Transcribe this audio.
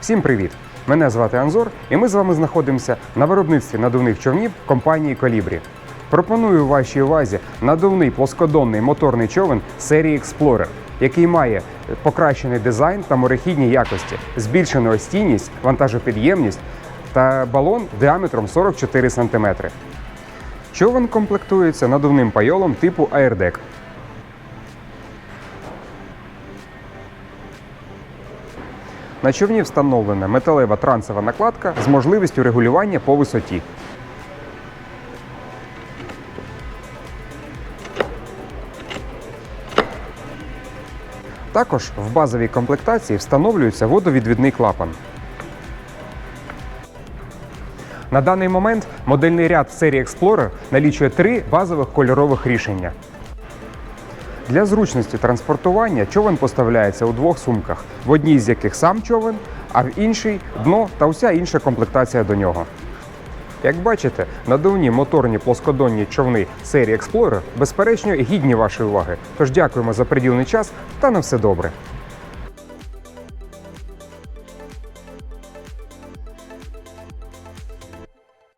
Всім привіт! Мене звати Анзор, і ми з вами знаходимося на виробництві надувних човнів компанії Колібрі. Пропоную вашій увазі надувний плоскодонний моторний човен серії Explorer, який має покращений дизайн та морехідні якості, збільшену остійність, вантажопідємність та балон діаметром 44 см. Човен комплектується надувним пайолом типу Airdeck. На човні встановлена металева трансова накладка з можливістю регулювання по висоті. Також в базовій комплектації встановлюється водовідвідний клапан. На даний момент модельний ряд серії Explorer налічує три базових кольорових рішення. Для зручності транспортування човен поставляється у двох сумках, в одній з яких сам човен, а в іншій дно та уся інша комплектація до нього. Як бачите, надувні моторні плоскодонні човни серії Explorer безперечно гідні вашої уваги. Тож дякуємо за приділений час та на все добре.